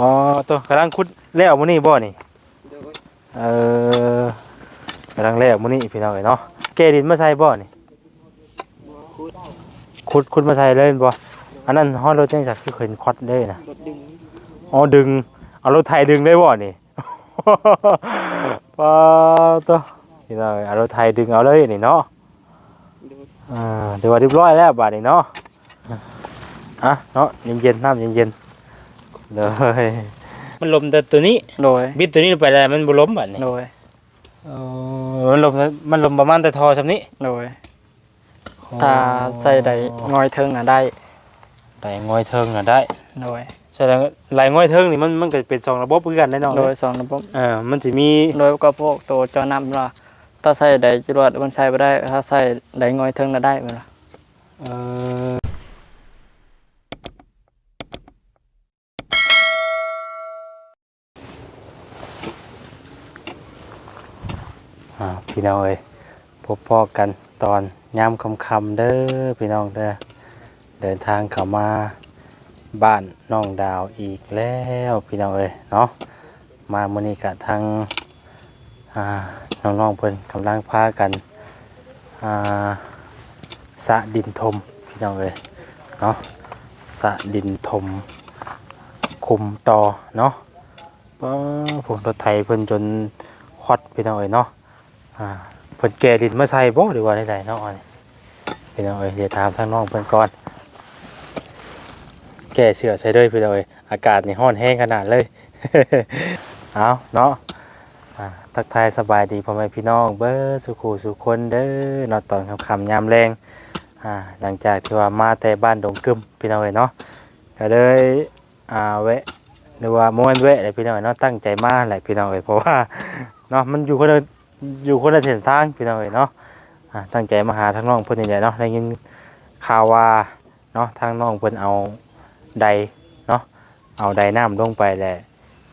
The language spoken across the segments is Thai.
อ๋อตัวกำลังขุดแล้วมื้อนี้บ่นี่เออกำลังแล้วมื้อนี้พี่น้องเอ้ยเนาะแกดินมาใส่บ่นี่คุดขุดขุดมาใส่เลยบ่อันนั้นฮอดรถจังจักคือเห็นคอดเด้นะอ๋อดึงเอารถไถดึงได้บ่นี่ปาตัวพี่น้องเอ้ยเอารถไถดึงเอาเลยนี่เนาะโดยอ่าถือว่าเรียบร้อยแล้วบาดนี้เนาะอะเนาะเย็นๆน้ำเย็นๆ เลยมันลมแต่ตัวนี้โดยบิดตัวนี้ไปแล้วมันบ่ล้มบัดนี้โดยเออมันลมมันลมประมาณแต่ทอซำนี้โดยถ้าใส่ใดงอยเทิงน่ะได้ได้งอยเทิงน่ะได้โดยแสดงว่าไหลงอยเทิงนี่มันมันก็เป็นสองระบบคือกันได้เนาะโดยสองระบบเออมันสิมีโดยก็พวกตัวเจอน้ำว่าถ้าใส่ใดจรวดมันใส่บ่ได้ถ้าใส่ใดงอยเทิงน่ะได้บ่ล่ะเออ พี่น้องเอ้ยพบพ่อกันตอนยามค่ำเด้อพี่น้องเด้อเดินทางเข้ามาบ้านน้องดาวอีกแล้วพี่น้องเอ้ยเนาะมามื้อนี้กะทางอ่าน้องๆเพิ่นกำลังพากันอ่าสะดินทมพี่น้องเอ้ยเนาะสะดินทมคุมต่อเนาะป้าผมรถไถเพิ่นจนควัดพี่น้องเอ้ยเนาะ อ่าเพิ่นแก่ดินมาใส่บ่หรือว่าใดๆเนาะอันนี้พี่น้องเอ้ยเดี๋ยวถามทางน้องเพิ่นก่อนแก่เสื้อใส่เลยพี่น้องเอ้ยอากาศนี่ร้อนแห้งขนาดเลย เอาเนาะอ่าทักทายสบายดีพ่อแม่พี่น้องเบิดสุขูสุคนเด้อเนาะตอนค่ำๆยามแรงอ่าหลังจากที่ว่ามาแต่บ้านดงกึมพี่น้องเอ้ยเนาะก็เลยอ่าแวะหรือว่าม่วนแวะเลยพี่น้องเอ้ยเนาะตั้งใจมาแหละพี่น้องเอ้ยเพราะว่าเนาะมันอยู่คนละ อยู่คนละเส้นทางพี่น้องเอ๋ยเนาะอ่าตั้งใจมาหาทางน้องเพิ่นนี่แหละเนาะได้ยินข่าวว่าเนาะทางน้องเพิ่นเอาใดเนาะเอาใดน้ำลงไปแหละ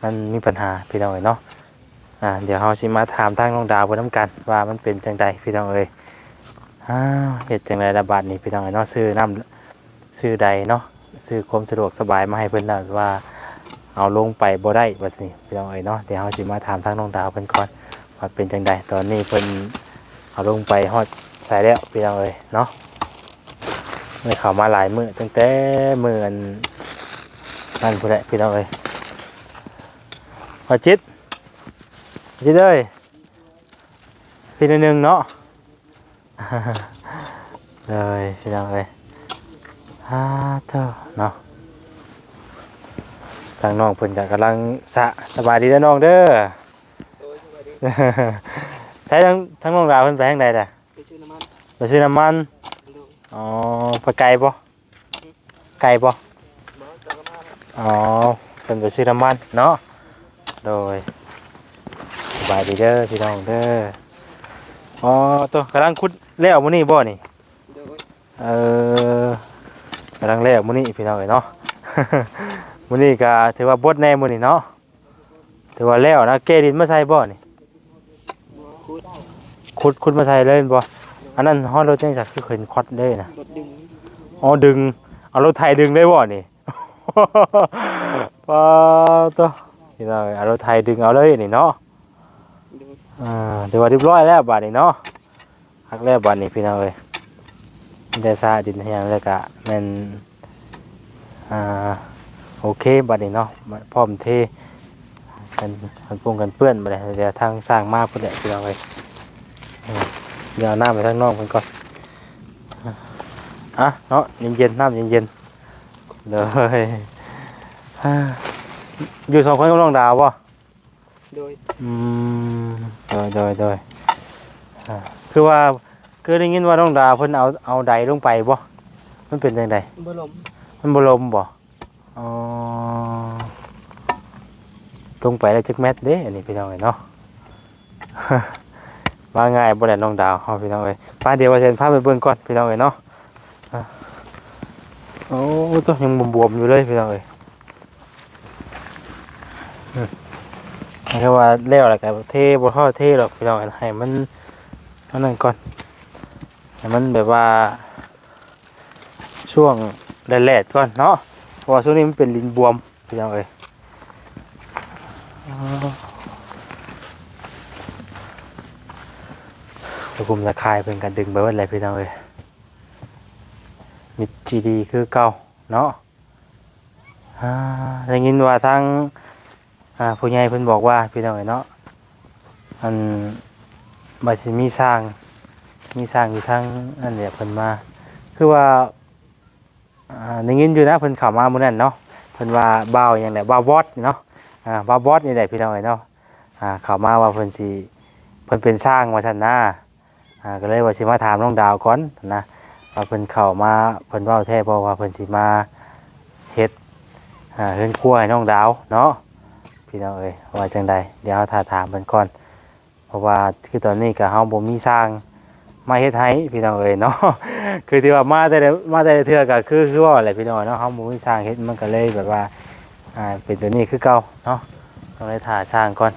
มันมีปัญหาพี่น้องเอ๋ยเนาะอ่าเดี๋ยวเฮาสิมาถามทางน้องดาวเพิ่นนํกันว่ามันเป็นจังใดพี่น้องเอ๋ยอ้าวเฮ็ดจังไดระบาดนี้พี่น้องเอ๋ยเนาะซื้อน้ำซื้อใดเนาะซื้อความสะดวกสบายมาให้เพิ่นแล้วว่า เอาลงไปบ่ได้ว่าซี่พี่น้องเอ๋ยเนาะเดี๋ยวเฮาสิมาถามทางน้องดาวเพิ่นก่อน ว่าเป็นจังใดตอนนี้เพิ่นเอาลงไปฮอดใส่แล้วพี่น้องเอ้ยเนาะไม่เข้ามาหลายมือตั้งแต่มืออันนั่นพุ่นแหละพี่น้องเอ้ยพอจิตจิตเอ้ยพี่นึงเนาะเลยพี่น้องเอ้ยฮ่าเถอะเนาะทางน้องเพิ่นก็กำลังสะสบายดีเด้อน้องเด้อ ยสวัสดีใช้ทั้งทั้งโรงราวเพิ่นไปทางใดล่ะไปชื่อน้ำมันไปซื้อน้ำมันโดยอ๋อไปไกลบ่ไกลบ่บ่ตะกมาครับอ๋อเพิ่นไปซื้อน้ำมันเนาะโดยสบายดีเด้อพี่น้องเด้ออ๋อตัวกำลังขุดแล้วมื้อนี้บ่นี่โดยเออกำลังแล้วมื้อนี้พี่น้องเอ้ยเนาะมื้อนี้ก็ถือว่าบดแน่มื้อนี้เนาะถือว่าแล้วนะเกดินมาใส่บ่นี่บ่คุด ขุดขุดมาใส่เลยบ่อันนั้นฮอดรถจังจักคือเห็นคอดเด้นะรถดึงอ๋อดึง เอารถไถดึงได้บ่นี่ปาตัวนี่เราเอารถไถดึงเอาเลยนี่เนาะโดยอ่าถือว่าเรียบร้อยแล้วบาดนี้เนาะฮักแล้วบาดนี้พี่น้องเอ้ยมีแต่ซาดินแห้งแล้วก็แม่นอ่าโอเคบาดนี้เนาะมาพร้อมเทกันกันปรุงกันเปื้อนบาดนี้เดี๋ยวทางสร้างมาพุ่นแหละพี่น้องเอ้ยอืม เดี๋ยวเอาน้ำไปทางนอกเพิ่นก่อนอะเนาะเย็นๆน้ำเย็นๆเลยอ่าอยู่สองคนกับน้องดาวป่ะโดยอืมโดยโดยโดยอ่าคือว่าคือได้ยินว่าน้องดาวเพิ่นเอาเอาใดลงไปบ่มันเป็นจังไดบ่ลมมันบ่ลมบ่อ๋อลงไปแล้วจักแมตรเด้อันนี้พี่น้องเอ้ยเนาะ ว่าง่ายบ่ได้น้องดาวเฮาพี่น้องเอ้ยป้าเดี๋ยวว่าจะพาไปเบิ่งก่อนพี่น้องเอ้ยเนาะโอ้ตัวยังบวมๆอยู่เลยพี่น้องเอ้ยแค่ว่าแล้วแล้วก็เทบ่เท่าเทหรอกพี่น้องเอ้ยให้มันอันนั้นก่อนให้มันแบบว่า ช่วงแรกๆก่อนเนาะเพราะว่าช่วงนี้มันเป็นลินบวมพี่น้องเอ้ยะกุมตะคายเป็นการดึงไปว่าอะไรพี่น้องเอ้ยมีทีดีคือเก่าเนาะได้ยินว่าทางผู้ใหญ่เพิ่นบอกว่าพี่น้องเอ้ยเนาะอันบาสิมีสร้างมีสร้างอยู่ทางนั่นแหละเพิ่นมา คือว่าได้ยินอยู่นะเพิ่นเข้ามามื้อนั้นเนาะเพิ่นว่าบ่าวหยังแหละบ่าวบอสเนาะอ่าบ่าวบอสนี่แหละพี่น้องเอ้ยเนาะอ่าเข้ามาว่าเพิ่นสิเพิ่นเป็นสร้างว่าซั่นนะ อ่าก็เลยว่าสิมาถามน้องดาวก่อนนะว่าเพิ่นเข้ามาเพิ่นเว้าแท้บ่ว่าเพิ่นสิมาเฮ็ดอ่าเฮือนครัวให้น้องดาวเนาะพี่น้องเอ้ยว่าจังใดเดี๋ยวเราถาถามเพิ่นก่อน เพราะว่าคือตอนนี้ก็เฮาบ่มีสร้างมาเฮ็ดให้พี่น้องเอ้ยเนาะคือที่ว่ามาแต่ละมาแต่ละเทื่อก็คือคือว่าอะไรพี่น้องเนาะเฮาบ่มีสร้างเฮ็ดมันก็เลยแบบว่าอ่าเป็นตัวนี้คือเก่าเนาะต้องเลยถ่าสร้างก่อน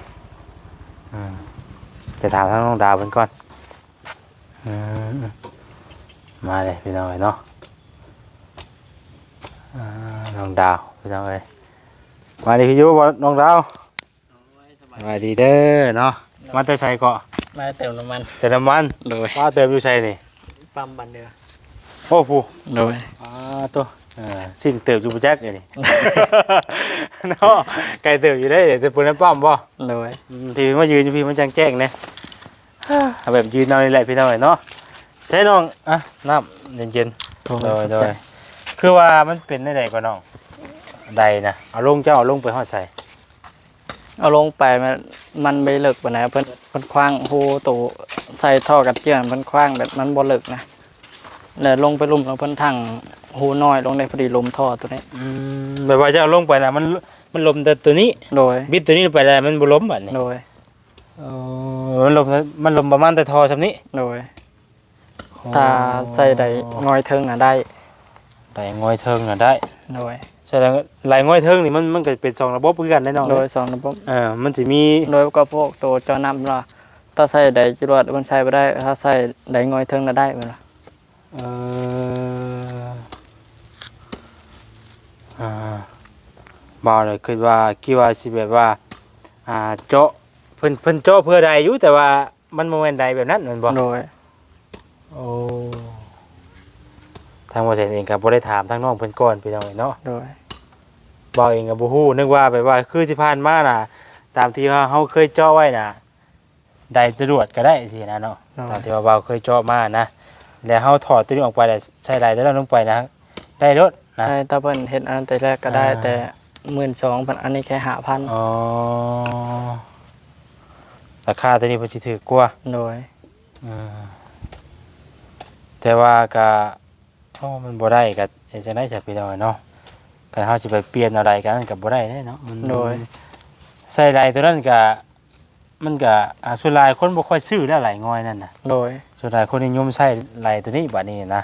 อืมจะถามทางน้องดาวเพิ่นก่อน มมาเลยพี่น้องเอ้ยเนาะอ่าน้องดาวพี่น้องเอ้ยมาดีคืออยู่บ่น้องดาวสวัสดีเด้อเนาะมาแต่ไสเกาะมาเติมน้ำมันแต่น้ำมันโดยว่าเติมอยู่ไสนี่ปั๊มบันเดือโอ้ผู้โดยอ่าตัวเออสิ่งเติบอยู่ประจักษ์อยู่นี่เนาะไก่เติบอยู่ได้แต่ปุ่นนั้นป้อมบ่โดยอืมพี่มายืนอยู่พี่มันจังแจ้งเนี่ย เอาแบบยืนเอานี่แหละพี่น้อยเนาะใช้น้องอะน้ำเย็นโดๆโดยโดยคือว่ามันเป็นได้ใดกว่าน้องใดนะเอาลงเจ้าเอาลงไปหอดใส่เอาลงไปมันมันไม่เลิกปานไหนเพิ่นเพิ่นคว้างโหตูใส่ท่อกับเจือนเพิ่นคว้างแบบมันบ่เลิกนะแล้วลงไปลุมแล้วเพิ่นทั้งหูน้อยลงได้พอดีลมท่อตัวนี้อืมแบบว่าจะเอาลงไปนะมันมันลมแต่ตัวนี้โดยบิดตัวนี้ไปแล้วมันบ่ล้มบัดนี้โดยเออ มันลมมันลมประมาณแต่ทอซำนี้โดยถ้าใส่ได้งอยเทิงอะได้ได้งอยเทิงน่ะได้โดยแสดงว่าลายง่อยเทิงนี่มันมันก็เป็นสองระบบคือกันได้น้องโดยสองระบบเออมันสิมีโดยก็พวกตัวเจอน้ำล่ะถ้าใส่ได้จรวดมันใส่บ่ได้ถ้าใส่ได้งอยเทิงน่ะได้เวลาเอ่ออ่าบ่าวเลยคิดว่าคิดว่าสิแบบว่าอ่าเจาะเพิ่นเพิ่นเจาะเพื่อใดอยู่แต่ว่ามันบ่แม่นใดแบบนั้นแม่นบ่โดยโอ้ทางบ่เสร็จเองก็บ่ได้ถามทางน้องเพิ่นก่อนพี่น้องเอ้ยเนาะโดยบ่าวเองก็บ่ฮู้นึกว่าแบบว่าคือที่ผ่านมาน่ะ ตามที่ว่าเฮาเคยเจาะไว้น่ะได้จรวดก็ได้สินะเนาะโดยตามที่ว่าบ่าวเคยเจาะมานะแล้วเฮาถอดตัวนี้ออกไปแล้วใส่ลายตัวนั้นลงไปนะได้รถนะใช่ถ้าเพิ่นเฮ็ดอันนั้นแต่แรกก็ได้อ่าแต่12,000เพิ่นอันนี้แค่5,000อ๋อ ราคาตัวนี้เพิ่นสิถูกกว่าโดยอืมแต่ว่าก็โอ้มันบ่ได้ก็เฮ็ดจังได๋สิพี่น้องเนาะก็เฮาสิไปเปลี่ยนอะไรกันก็บ่ได้เด้เนาะมันโดยใส่ลายตัวนั้นก็มันก็อ่าส่วนหลายคนบ่ค่อยซื้อแล้วหลายงอยนั่นน่ะโดยส่วนหลายคนนิยมใช้ลายตัวนี้บัดนี้นะ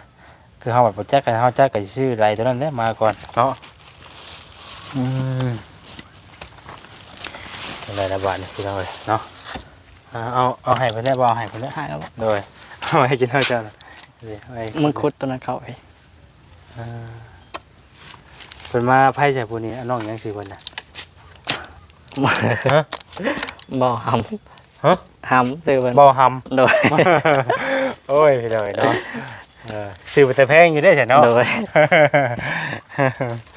คือเฮาแบบบ่จักกันเฮาจักก็สิซื้อลายตัวนั้นแหละมาก่อนเนาะอืมอะไรละบาทนี่พี่น้องเอ้ยเนาะ อ่าเอาเอาให้เพิ่นได้บ่เอาให้เพิ่นได้หายแล้วบ่โดยเอาไว้กินเท่าเจ้าน่ะเดี๋ยวเอาไว้มึงคุดตัวนั้นเข้าไปอ่าเพิ่นมาไผใส่ผู้นี้อันน้องหยังสิเพิ่นน่ะฮะ บ่หำฮะ หำซื้อเพิ่นบ่หำ โดย โอ้ยพี่น้องเอ้ยเนาะเออซื้อไปแต่แพงอยู่ได้อใช่เนาะ โดย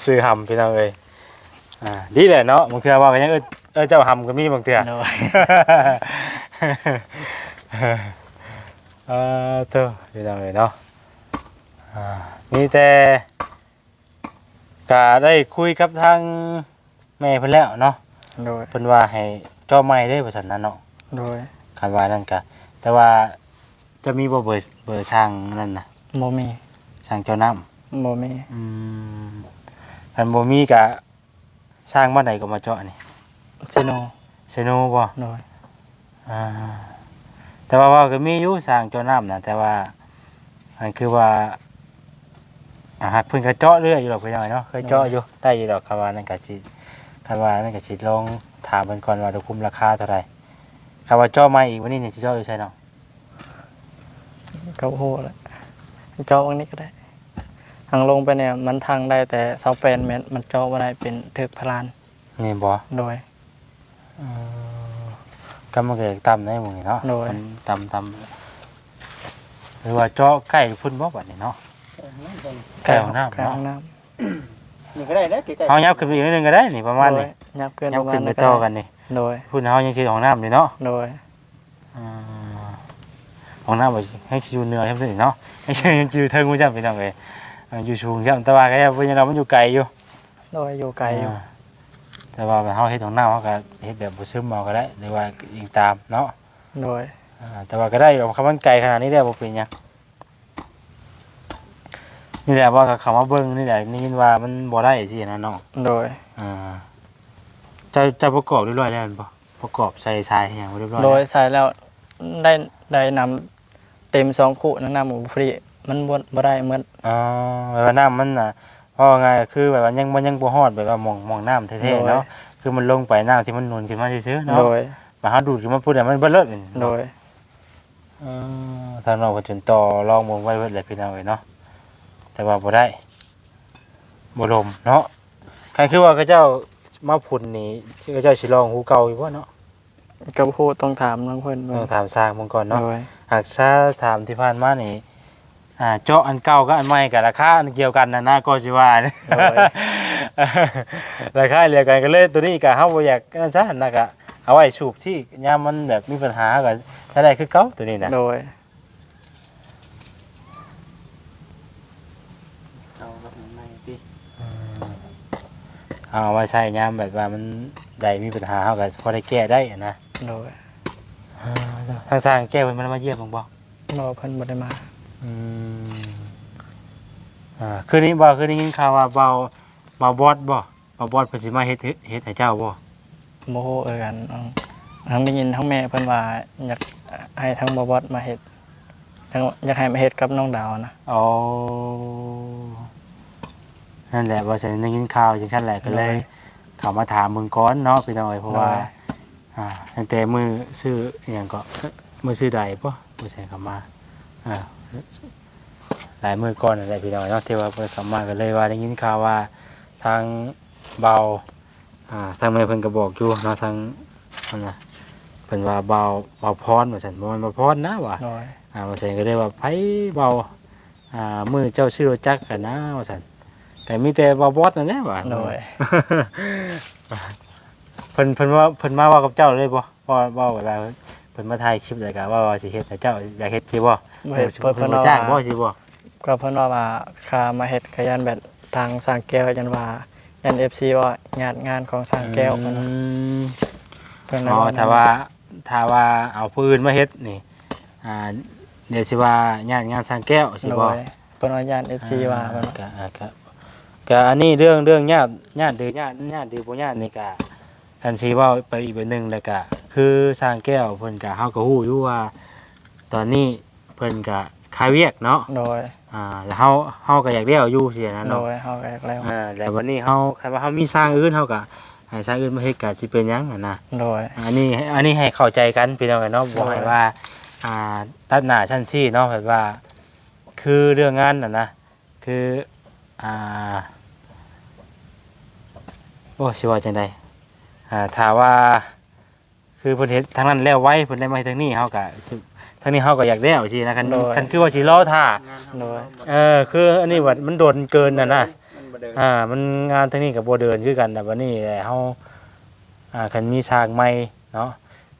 ซื้อหำพี่น้องเอ้ยอ่าดีแหละเนาะบางเทื่อว่ากันยังเออเออเจ้าหำก็มีบางเทื่อ โดย เออเถอะพี่น้องเอ้ยเนาะอ่ามีแต่ก็ได้คุยกับทางแม่เพิ่นแล้วเนาะโดยเพิ่นว่าให้เจ้าใหม่ได้อว่าซั่นนั้นเนาะโดยคันว่านั่นก็แต่ว่าจะมีบ่เบอร์เบอร์ช่างนั่นน่ะบ่มีช่างเจ้าน้ำบ่มีอืมคันบ่มีก็สร้างบ้านใดก็มาเจาะนี่ซิโนเซโนบ่โดย อ่าแต่ว่าว่าก็มีอยู่สร้างเจ้าน้ำนะแต่ว่าอันคือว่าอ่าหากเพิ่นก็เจาะเรื่อยอยู่ดอกเพิ่นยังไงเนาะเคยเจาะอยู่ได้อยู่ดอกคำว่านั่นก็สิคำว่านั่นก็สิลองถามเพิ่นก่อนว่าจะคุ้มราคาเท่าไหร่คำว่าเจาะใหม่อีกวันนี้นี่สิเจาะอยู่ไสเนาะเขาโหแล้วเจาะตรงนี้ก็ได้ทางลงไปเนี่ยมันทางได้แต่เสาแปนเมตรมันเจาะบ่ได้เป็นถึกพลานนี่บ่โดยเอ่อ กำมันเกิดต่ำได้หมดนี่เนาะโดย มันต่ำต่ำหรือว่าเจาะใกล้พุ่นบ่บัดนี่เนาะไก่ของน้ำไก่ของน้นี่ก็ได้นะไก่เฮายับขึ้นไปอีกนิดนึงก็ได้นี่ประำมาณโดนี้ยยับเกินยับประมาขึ้ณนไปนั้นต่อก็กันได้นี่โดยพุ่นเฮายังสิของน้ำนี่เนาะโดยอ่าของน้ำบ่ให้สิอยู่เหนือใช่มั้ยเนาะให้สิอยู่เทิงบ่จังพี่น้องเอ้ยเอ่ออยู่สูงจังแต่ว่าก็ยังเพิ่นเรามันอยู่ไกลอยู่โดยอยู่ไกลอยู่า แต่ว่าเฮาเฮ็ดของน้ำเฮาก็เฮ็ดแบบบ่ซึมเอาก็ได้หรือว่าอิงตามเนาะโดยอ่าแต่ว่าก็ได้อยู่คำมันไกลขนาดนี้ได้บ่เป็นหยังนี่แหละว่ากับคำว่าเบิ่งนี่แหละนี่ยินว่ามันบ่ได้สินะน้องโดยอ่าจะจะประกอบเรียบร้อยแล้วแม่นบ่ประกอบใส่ทรายให้หยังเรียบร้อยโดยแล้วใส่แล้วได้ได้นำเต็มสองคู่นะน้ำหมูฟรีมันบ่บ่ได้เหมือนอ๋อแบบว่าน้ำมันน่ะ เพราะว่าไงคือแบบว่ายังมันยังบ่ฮอดแบบว่าหมองหมองน้ำแท้ๆเนาะคือมันลงไปน้ำที่มันนูนขึ้นมาซื่อๆเนาะโดยมาหาดูดขึ้นมาพูดแต่มันเบิดเลิศนี่โดยเออทางเราก็จนต่อลองมองไว้เบิดเลยพี่น้องเอ้ยเนาะแต่ว่าบ่ได้บ่ลมเนาะใครคือว่าเขาเจ้ามาพุ่นนี่ชื่อเขาเจ้าสิลองหูเก่าอยู่บ่เนาะกับครูต้องถามน้องเพิ่นต้องถามสร้างมึงก่อนเนาะโดยหากถ้าถามที่ผ่านมานี่ อ่าเจาะอันเก่ากับอันใหม่กับราคาอันเกี่ยวกันนะนะก็สิว่านะราคาเดียวกันก็เลยตัวนี้ก็เฮาบ่อยากนั่นซะนะก็เอาไว้สูบที่ยามมันแบบมีปัญหาก็ใช้ได้คือเก่าตัวนี้นะโดยเอาแบบไม่ติเอาไว้ใช้ยามแบบว่ามันได้มีปัญหาเฮาก็พอได้แก้ได้อะนะโดยทางสร้างแก้เพิ่นมันมาเยี่ยมบ้างบ่รอเพิ่นบ่ได้มา อืมอ่าคืนนี้บ่คืนนี้ยินข่าวว่าเบาเบาบอสบ่เบาบอสเพิ่นสิมาเฮ็ดเฮ็ดเฮ็ดให้เจ้าบ่โมโหเอ่ยกันน้องทั้งได้ยินทั้งแม่เพิ่นว่าอยากให้ทั้งบอบอสมาเฮ็ดทั้งอยากให้มาเฮ็ดกับน้องดาวนะอ๋อนั่นแหละว่าฉันได้ยินข่าวจังซั่นแหละก็เลยเข้ามาถามมึงก่อนเนาะพี่น้อยเพราะว่าได้อ่าตั้งแต่มือซื้ออหย่างก็มือซื้อใดป่ะผู้ชายเข้ามาอ่า หลายมือก่อนอะไรพี่น้อยเนาะที่ว่าเพิ่นเข้ามาก็เลยว่าได้ยินข่าวว่าทางเบาอ่าทางแม่เพิ่นก็บอกอยู่เนาะทางนั่นน่ะเพิ่นว่าเบาเบาพรว่าซั่นบ่แม่นเบาพรนะว่าโดยอ่าว่าซั่นก็เลยว่าไผเบาอ่ามือเจ้าชื่อจักกันนะว่าซั่นก็มีแต่เบาบอสนั่นแหละว่าโดยเพิ่นเพิ่นว่าเพิ่นมาเว่ากับเจ้าเลยบ่ว่าเว่าแบบว่า เพิ่นมาถ่ายคลิปเลยก็ว่าว่าสิเฮ็ดให้เจ้าอยากเฮ็ดสิบ่บ่เพิ่เฮ็นดเพิ่นเพิ่เพิ่นนบ่ว่า จ้างบ่สิบ่ก็เพิ่นว่าว่าคามาเฮ็ดขยันแบบทางสร้างแก้วยันว่ายัน FC ว่าญาติงานของสร้างแก้วเพิ่นอืน่ะมเพิ่นอ๋อถ้าว่าถ้าว่าเอาผู้อื่นมาเฮ็ดนี่อ่าเดี๋ยวสิว่าญาติงานสร้างแก้วสิโดบ่ยเพิ่นว่าญาติ FC ว่าเพิ่นก็อ่าก็ก็อันนี้เรื่องเรื่องญาติญาติดือญาติญาติดือบ่ญาตินี่ก็ อันสิเว้าไปอีกแบบหนึงแล้วก็คือสร้างแก้วเพิ่นก็เฮาก็ฮู้อยู่ว่า ตอนนี้เพิ่นก็คายเวียกเนาะโดยอ่าแล้วเฮาเฮาก็อยากเลี้ยวอยู่สินะโดเนาะยเฮาก็อยากแล้วอ่าแล้ววันนี้เฮาคันว่าเฮามีสร้างอื่นเฮาก็ให้สร้างอื่นมาเฮ็ดก็สิเป็นหยังอะนะ โดย อันนี้อันนี้ให้เข้าใจกันพี่น้องเนาะบ่ให้โดยว่าอ่าตัดหน้าชั้นซี่เนาะแบบว่า คือเรื่องงานน่ะนะคืออ่าโอ้สิว่าจังได อ่าถ้าว่า คือเพิ่นเฮ็ดทางนั้นแล้วไว้เพิ่นได้มาเฮ็ดทางนี้เฮาก็สิทางนี้เฮาก็อยากแล้วสินะคันคันคือว่าสิรอท่างานโดยเออคืออันนี้ว่ามันโดนเกินน่ะนะ มันบ่เดินอ่ามันงานทางนี้กับโบเดินคือกันแต่วันนี้แหละเฮาอ่าคันมีช่างใหม่เนาะ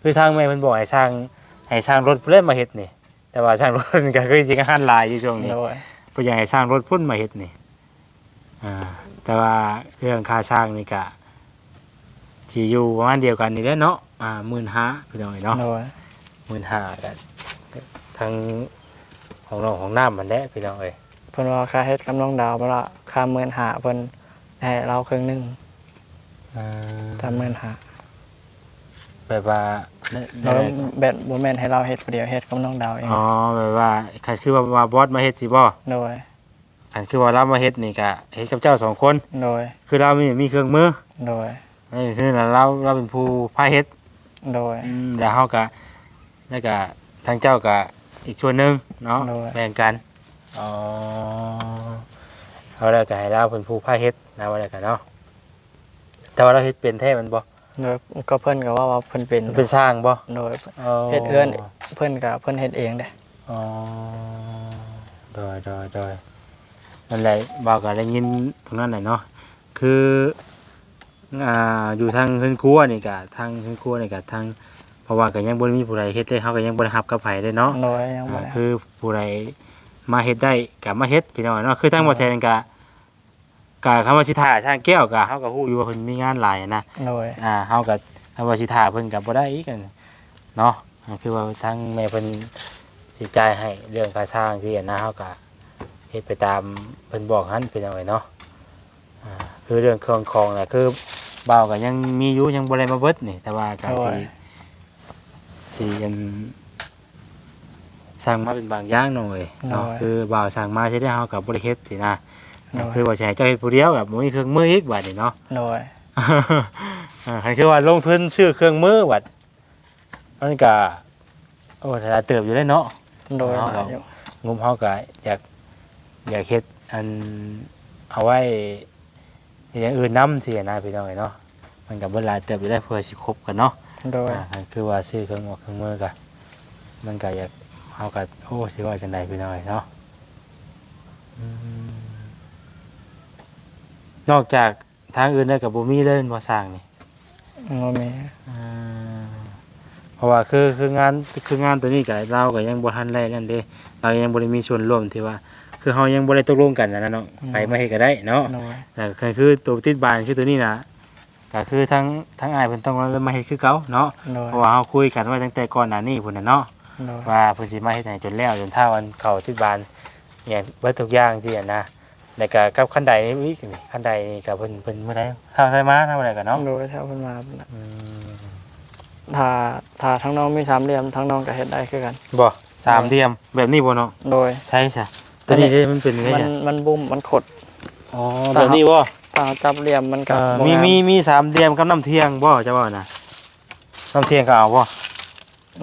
คือทางใหม่เพิ่นบอกให้ช่างให้ช่างรถพุ่นเล่นมาเฮ็ดนี่ แต่ว่าช่างรถก็คือสิงานหลายอยู่ช่วงนี้โดยเพิ่นอยากให้ช่างรถพุ่นมาเฮ็ดนี่อ่าแต่ว่าเรื่องค่าช่างนี่ก็ สิอยู่ประมาณเดียวกันนี่แหละเนาะอ่า15,000พี่น้องเนาะ โดย15,000ก็ทางของน้องของน้ำมันแหละพี่น้องเอ้ยเพิ่นว่าค่าเฮ็ดกับน้องดาวเพิ่นว่าค่าหมื่นห้าเพิ่นให้เราครึ่งหนึงอ่าถ้าหมื่นห้าแบบว่าเราแบบบ่แม่นให้เราเฮ็ดผู้เดียวเฮ็ดกับน้องดาวเองอ๋อแบบว่าคันคือว่าว่าบอสมาเฮ็ดสิบ่โดยคันคือว่าเรามาเฮ็ดนี่ก็เฮ็ดกับเจ้าสองคน โดยคือเรามีมีเครื่องมือโดย เออคือเราเราเป็นผู้พาเฮ็ดโดย อืมแล้วเฮาก็แล้วก็ทางเจ้าก็อีกส่วนหนึงเนาะโดย แบ่งกันอ๋อเอาแล้วก็ให้เราเป็นผู้พาเฮ็ดนะว่าแล้วกันเนาะแต่ว่าเราเฮ็ดเป็นแท้มันบ่โดยก็เพิ่นก็ว่าว่าเพิ่นเป็นมันเป็นสร้างบ่โดยเฮ็ดเอื้อนเพิ่นก็เพิ่นเฮ็ดเองเด้อ๋อโดยโดยโดยนั่นแหละบอกก็ได้ยินตรงนั้นแหละเนาะคือ อ่าอยู่ทางเฮือนครัวนี่ก็ทางเฮือนครัวนี่ก็ทางเพราะว่าก็ยังบ่ได้มีผู้ใดเฮ็ดเลยเฮาก็ยังบ่ได้รับกับไผเลยเนาะโดยยังบ่อ่าได้คือผู้ใดมาเฮ็ดได้ก็มาเฮ็ดพี่น้องเนาะคือทางบ่แซนก็ก็คำว่าสิถ่าช่างแก้วก็เฮาก็ฮู้อยู่ว่าเพิ่นมีงานหลายนะ โดยอ่าเฮาก็คำว่าสิถ่าเพิ่นก็บ่ได้อีกกันเนาะอ่าคือว่าทางแม่เพิ่นสิจ่ายให้เรื่องค่าสร้างที่นะเฮาก็เฮ็ดไปตามเพิ่นบอกหั่นพี่น้องเอ้ยเนาะอ่าคือเรื่องเครื่องของน่ะคือ เบาก็ยังมีอยู่ยังบ่ได้มาเบิดนี่ แต่ว่าก็สิสิอันสร้างมาเป็นบางอย่างหน่อยเนาะคือบ่าวสร้างมาใช้ได้เฮาก็บ่ได้เฮ็ดสินะโดยคือว่าสิให้เจ้าเฮ็ดผู้เดียวกับบ่มีเครื่องมืออีกบัดนี้เนาะโดยอ่าใครคือว่าลงทุนซื้อเครื่องมือวัดอันนี้ก็โอ้แต่ละเติบอยู่เลยเนาะโดยเอาหลายอยู่งมเฮาก็อยากอยากเฮ็ดอันเอาไว้ อย่างอื่นนํสินะพี่น้องเอ้ยเนาะมันก็บ่หลายเติบอยู่ได้เพื่อสิครบกันเนาะโดยอ่าอันคือว่าซื้อเครื่องมือเครื่องมือก็มันก็อยากเฮาก็โอ้สิว่าจังไดพี่น้องเอ้ยเนาะอืมนอกจากทางอื่นแล้วก็บ่มีเลยบ่สร้างนี่บ่มีอ่าเพราะว่าคือคืองานคืองานตัวนี้กับเราก็ยังบ่ทันได้นั่นเด้เรายังบ่ได้มีส่วนร่วมที่ว่า คือเฮายังบ่ได้ตกลงกันนะนะเนาะไปมาเฮ็ดก็ได้เนาะโดยแต่ก็คือตัวติดบานคือตัวนี้นะก็คือทั้งทั้งอ้ายเพิ่นต้องมาเฮ็ดคือเก่าเนาะโดยเพราะว่าเฮาคุยกันไว้ตั้งแต่ก่อนหน้านี้พุ่นน่ะเนาะโดยว่าเพิ่นสิมาเฮ็ดให้จนแล้วจนถ้าวันเข้าติดบานอย่างเบิดทุกอย่างที่อันนะแล้วก็กับคันใดนี่อีกนี่คันใดนี่ก็เพิ่นเพิ่นเมื่อใดถ้าใครมาทำอะไรกันเนาะโดยถ้าเพิ่นมาเพิ่นน่ะอืมถ้าถ้าทั้งน้องมีสามเหลี่ยมทั้งน้องก็เฮ็ดได้คือกันบ่สามเหลี่ยมแบบนี้บ่เนาะโดย ใช่ใช่ ตัวนี้เด้มันเป็นไงมันอะมันบุ้มมันขด อ๋อแบบนี้บ่ถ้าจับเหลี่ยมมันก็เอ่อบ่มีงามีมีสามเหลี่ยมกับน้ำเทียงบ่จะว่านะน้ำเทียงก็เอาบ่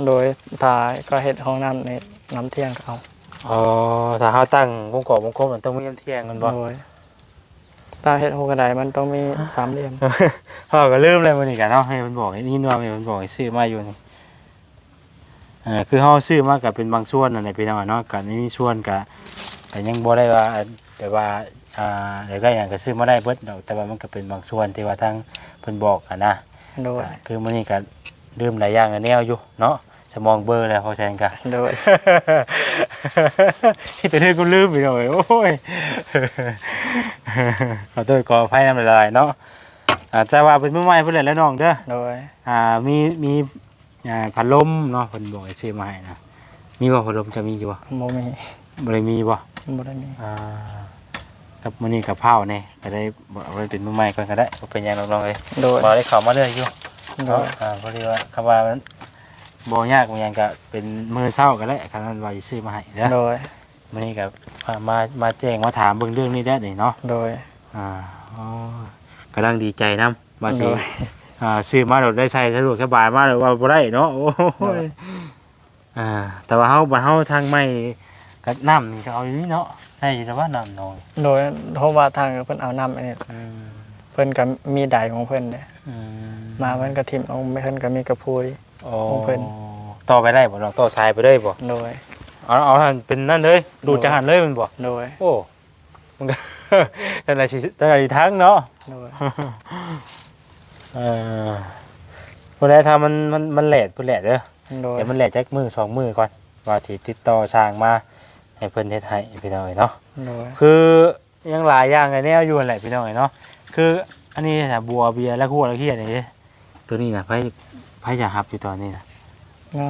โดยถ้าก็เฮ็ดห้องน้ำในน้ำเที่ยงก็เอาอ๋อถ้าเฮาตั้งวงกบวงกลมมันต้องมีน้ำเทียงกันบ่ โดยถ้าเฮ็ดโฮกระไดมันต้องมีสามเหลี่ยมเฮาก็ลืมเลยมื้อนี้ก็เนาะให้มันบอกให้นี่ว่าให้มันบอกให้ซื้อมาอยู่นี่เอ่อคือเฮาซื้อมาก็เป็นบางส่วนนั่นแหละพี่น้องเนาะก็นี่มีส่วนก็ ก็ยังบ่ได้ว่าแต่ว่าอ่าเดี๋ยวก็อย่างก็ซื้อมาได้เบิดดอกแต่ว่ามันก็เป็นบางส่วนที่ว่าทางเพิ่นบอกอะนะโดยคือมื้อนี้ก็ดื่มหลายอย่างหลายแนวอยู่เนาะสมองเบลอร์แล้วพอแซงกันโดยแต่เรื่องกูลืมไปหน่อยโอ้ยขอโทษขออภัยน้ำลายๆเนาะอ่าแต่ว่าเป็นมือใหม่เพิ่นเลยแล้วน้องเด้อโดยอ่ามีมีอ่าพัดลมเนาะเพิ่นบอกให้ซื้อมาให้นะมีบ่พัดลมจะมีอยู่บ่บ่มีบ่ได้มีบ่ บ่ได้มีอ่ากับมื้อนี้กับเผาแน่ก็ได้บอกเอาไว้เป็นมือใหม่ก่อนก็ได้บ่เป็นหยังน้องๆเอ้ยโดยบ่ได้เข้ามาเรื่อยอยู่โดเนาะยอ่าพอดีว่าคำว่ามันบ่ยากบ่หยังก็เป็นมือเช้าก็ได้คันนั้นว่าสิซื้อมาให้เด้อโดยมื้อนี้ก็อ่ามามาแจ้งมาถามเบิ่งเรื่องนี้ได้นี่เนาะ โดย อ่าอ๋อกํลังดีใจนํว่าสิโดย อ่าซื้อมาแล้วได้ใช้สะดวกสบายมากเลยว่าบ่ได้เนาะโอ้โดยยอ่าแต่ว่าเฮาบ่เฮาทางไม่ ก็น้ำนี่ก็เอาอยู่นี่เนาะได้อยู่แต่ว่าน้ำน้อยโดยเพราะว่าทางเพิ่นเอาน้ำอันนี้อืมเพิ่นก็มีไดของเพิ่นเด้อืมมาเพิ่นก็ทิ่มลงเพิ่นก็มีกระพุย โอ้ของเพิ่น ต่อไปได้บ่เนาะต่อสายไปได้บ่โดย เอาเอาหันเป็นนั่นเลยดูดจากหันเลยมันบ่โดยโอ้มันก็ แต่ละสิแต่ละทั้งเนาะ โดย เออพุ่นใดถ้ามันมันมันแหลดพุ่นแหลดเด้อโดยเดี๋ยวมันแหลกจักมือสองมือก่อนว่าสิติดต่อสร้างมา ให้เพิ่นเฮ็ดให้พี่น้องเอ้ยเนาะโดยคือยังหลายอย่างไอ้แนวอยู่นั่นแหละพี่น้องเอ้ยเนาะคืออันนี้น่ะบัวเบียร์และหัวและเขี้ยนี่เด้ตัวนี้น่ะไผไผจะรับอยู่ตอนนี้น่ะก็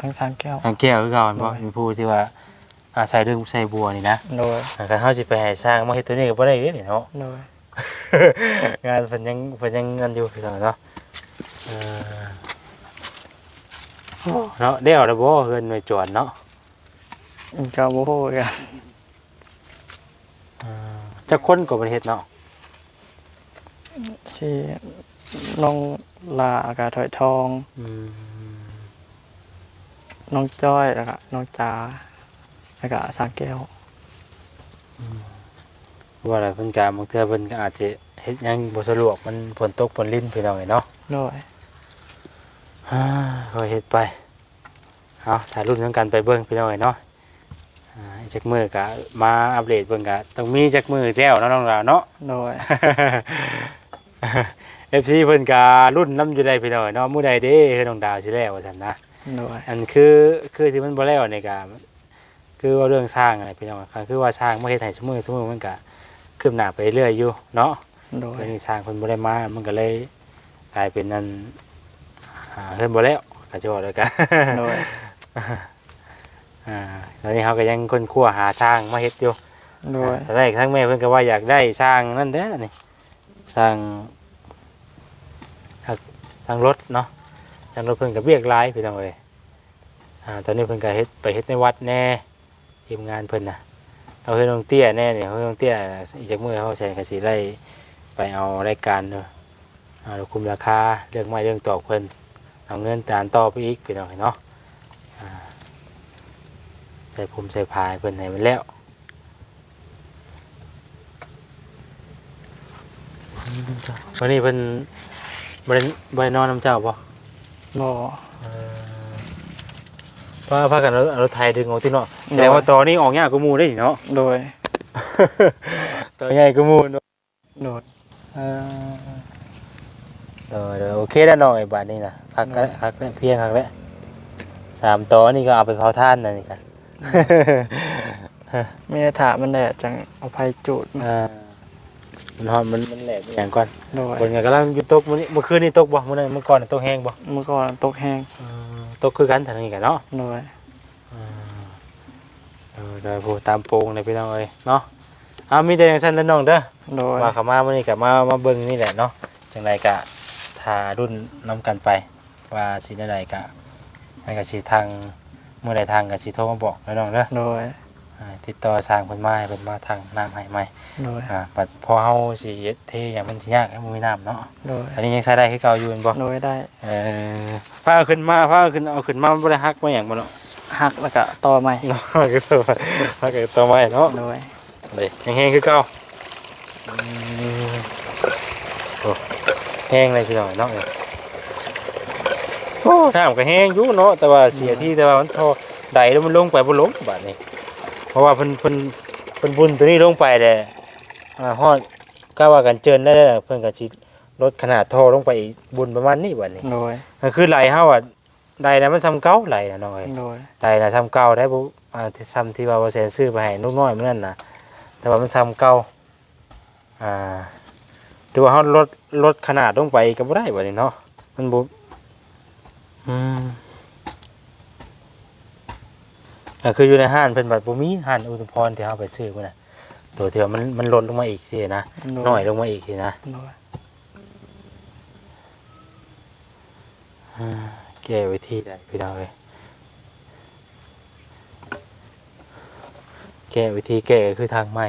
ทั้งสามแก้ว ทางแก้วคือเก่าอันบ่โอ้ยมีผู้ที่ว่าอาศัยเรื่องใส่บัวนี่นะโดย อ่าคันเฮาสิไปให้สร้างมาเฮ็ดตัวนี้ก็บ่ได้เด้นี่เนาะ โดย งานเพิ่นยังเพิ่นยังเงินอยู่พี่น้องเนาะเออเนาะได้เอาแล้วบ่เฮือนหน่วยจวนเนาะ ก็บ่ฮู้กันจักคนก็บ่ได้เฮ็ดเนาะที่น้องลาอากาศถอยทองอืมน้องจ้อยแล้วก็น้องจ๋าแล้วก็สามแก้วว่าอะไรเพิ่นก็บางเทื่อเพิ่นก็อาจจะเฮ็ดหยังบ่สะดวกมันฝนตกฝนลิ้นพี่น้องเอ้ยเนาะโดยอ่าก็เฮ็ดไปเอาถ่ายรูปนำกันไปเบิ่งพี่น้องเอ้ยเนาะอ่าอีก จักมือก็มาอัปเดตเบิ่งก็ต้องมีจักมือแล้วเนาะน้องลาวเนาะ โดยเอฟซีเพิ่นการุ่นน้ำอยู่ได้พี่น้อยเนาะมื้อใดเด้คือน้องดาวสิแล้วว่าซั่นนะ โดย อันคือคือที่มันบ่แล้วนี่ก็คือว่าเรื่องสร้างอะไรพี่น้องก็คือว่าสร้างมาเฮ็ดให้ซุมื้อซุมื้อมันก็คืบหน้าไปเรื่อยอยู่เนาะโดย เดี๋ยวนี้สร้างเพิ่นบ่ได้มา มันก็เลยกลายเป็นนั่นอ่าเพิ่นบ่แล้วก็จะบอกเลยกัน โดย อ่าตอนนี้เขาก็ยังค้นคว้าหาสร้างมาเฮ็ดอยู่โดยตอนแรกทั้งแม่เพิ่นก็ว่าอยากได้สร้างนั่นเด้อนี่สร้างสร้างรถเนาะสร้างรถเพิ่นก็เบียกหลายพี่น้องเอ้ยอ่าตอนนี้เพิ่นก็เฮ็ดไปเฮ็ดในวัดแน่ทีมงานเพิ่นน่ะเอาเฮ็ดน้องเตี้ยแน่นี่เฮ็ดน้องเตี้ยอีกจักมื้อเขาใช้ก็สิได้ไปเอารายการเนาะอ่าคุมราคาเรื่องไม้เรื่องตอกเพิ่นเอาเงินตานต่อไปอีกพี่น้องเอ้ยเนาะอ่า ใส่ผมใส่พายเพิ่นให้มันแล้ววันนี้เพิ่นบริบรินอนน้ำเจ้าป่ะบ่พาพากันเอาเอารถไทยดึงออกที่เนาะโดยแต่ว่าตอนนี้ออกยากกูมูได้เนาะโดยตัวใหญ่กูมูเนาะโดยเออเดี๋ยวเดี๋ยวโอเคแล้วน้องไอ้บาทนี่นะพักกันพักแล้วเพียงพักแล้วสามตัวนี่ก็เอาไปเผาท่านนั่นนี่กัน มีถามันแดดจังเอาไผจูดมาอ่ามันหอมมันมันแหลกอย่างก่อนโดยคนก็กำลังอยู่ตกมื้อนี้เมื่อคืนนี่ตกบ่มื้อนั้นเมื่อก่อนน่ะตกแห้งบ่เมื่อก่อนตกแห้งอืมตกคือกันทางนี้กันเนาะโดยเออเดี๋ยวพูดตามโปรงเลยพี่น้องเอ้ยเนาะเอามีแต่อย่างสั้นแล้วน้องเด้อ โดยว่าเขามาเมื่อนี้กับมามาเบิ่งนี่แหละเนาะจังไรกะทารุ่นน้กันไป ว่าสิได้ใดกะให้กะสิทาง เมื่อใดทางกะสิโทรมาบอกแล้วน้องเด้อโดยอ่าติดต่อสร้างเพิ่นมาให้เพิ่นมาทางน้ำให้ใหม่โดยอ่าบัดพอเฮาสิเฮ็ดเทอย่างมันสิยากให้มันมีน้ำเนาะโดยอันนี้ยังใช้ได้คือเก่าอยู่แม่นบ่โดยได้เออพาเอาขึ้นมาพาเอาขึ้นเอาขึ้นมาบ่ได้ฮักบ่หยังบ่เนาะหักแล้วก็ต่อใหม่เนาะคือตัวพาเกิดตัวใหม่เนาะโดยเลยแห้งๆคือเก่าอืมโอ้แห้งเลยพี่น้องเนาะเนี่ย โอ้น้ำก็แห้งอยู่เนาะแต่ว่าเสียที่แต่ว่ามันทอใดแล้วมันลงไปบ่ลงบาดนี้ เพราะว่าเพิ่นเพิ่นเพิ่นบุญตัวนี้ลงไปแต่อ่าฮอดก็ว่ากันเจินได้แล้วเพิ่นก็สิลดขนาดท่อลงไปอีกบุญประมาณนี้บัดนี้โดยก็คือไหลเฮาอะใดนะมันซ้ำเก่าไหลนะน้องเอ้ยโดยได้นะซ้ำเก่าได้บุอ่าที่ซ้ำที่ว่าว่าแสนซื้อไปให้ลูกน้อยมันนั่นนะแต่ว่ามันซ้ำเก่าอ่าดูว่าเขาลดลดขนาดลงไปก็บ่ได้บ่นี่เนาะมันบ่ อืมก็คืออยู่ในห้านเพิ่นบัดบ่มีห้านอุตพรที่เฮาไปซื้อพุ่นน่ะตัวที่ว่ามันมันลดลงมาอีกสินะโดน้อยลงมาอีกสินะโดยแก้วิธีได้พี่น้องเอ้ยแก้วิธีแก้ก็คือทางใหม่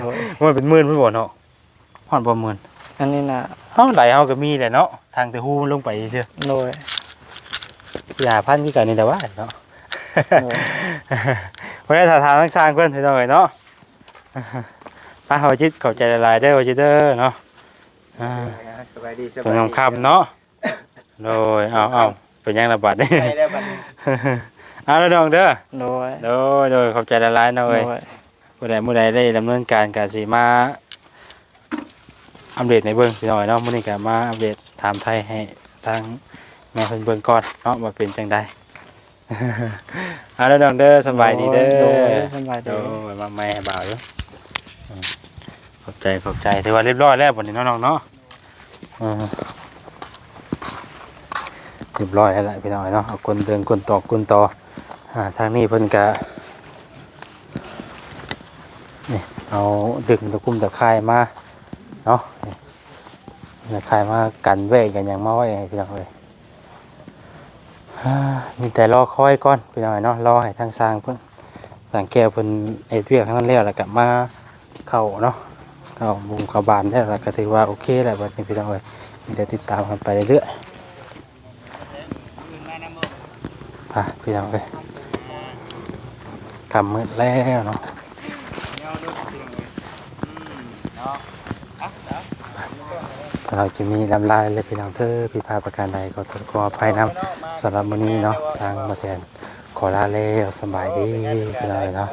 โดยมันเป็นหมื่นเพิ่นบ่เนาะฮอดบ่หมื่นอันนี้น่ะเฮาไหลเฮาก็มีแหละเนาะทางแต่ฮู้มันลงไปซื่อโดยอ ย่าพันที่กันนี่แต่ว่าเนาะโดยบ่ได้ถ้าทางทางสร้างเพิ่นพี่น้องเอ้ยเนาะป้าเฮาจิตเข้าใจหลายๆเด้อว่าจิตเด้อเนาะอ่าสบายดีสตรงบายดีน้ำค่ำเนาะโดยเอาเอาเป็นยังระบาดนี่ไปแล้วบัดนี้เอาแล้วน้องเด้อโดยโดยโดยขอบใจหลายๆเนาะโดเอ้ยยผู้ใดผู้ใดได้ดำเนินการกสิมาอัปเดตในเบื้องพี่น้อยเนาะมื้อนี้ก็มาอัปเดตถามไทยให้ทาง แม่เพิ่นเบิ่งก่อนเนาะว่าเป็นจังได เอาแล้วน้องเด้อสำบายดีเด้โดอยสบายโดดียมาใหม่ให้บ่าวอยู่อืมขอบใจขอบใจถือว่าเรียบร้อยแล้วบัดนี้เนาะน้องเนาะอืมเรียบร้อยแล้วแหละพี่น้อยเนาะเอากลเดินกลตอกกลต่ออ่าทางนี้เพิ่นก็นี่เอาดึงตะกุ่มตะไคร่มาเนาะนี่ตะไคร่มากันไว้กันอย่างมาไว้ให้พี่น้องเลยฮ่า มีแต่รอคอยก่อนพี่น้องเอ้ยเนาะรอให้ทางสร้างเพิ่นสร้างแก้วเพิ่นเอ็ดเวียกทั้งนั้นแล้วแล้วก็มาเข้าเนาะเข้าบุงเข้าบานได้แล้วก็ถือว่าโอเคแล้วบัดนี้พี่น้องเอ้ยมีแต่ติดตามกันไปเรื่อยๆอะพี่น้องเอ้ยกำมืดแล้วเนาะทำหรับคลิปนี้ลำลาเลยพี่น้องเด้อผิดพาประการใดขอโทษขออภัยนํ สำหรับมื้อนี้เนาะทางมาแสนขอลาแล้วสบายดีพี่น้องเลยเนาะ